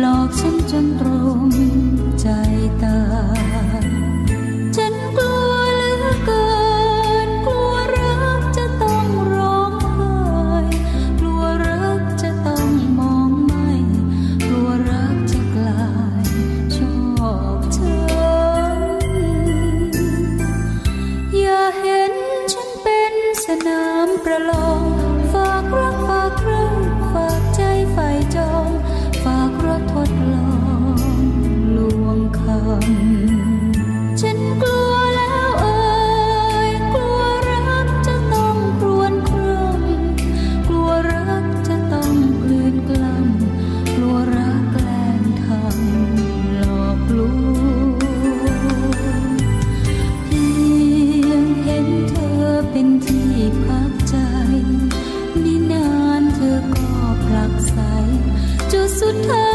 หลอกฉันจนตรมใจตาฉันกลัวเหลือเกิน กลัวรักจะต้องร้องไห้กลัวรักจะต้องมองไม่ กลัวรักจะกลายชอบเธออย่าเห็นฉันเป็นสนามประลอง 他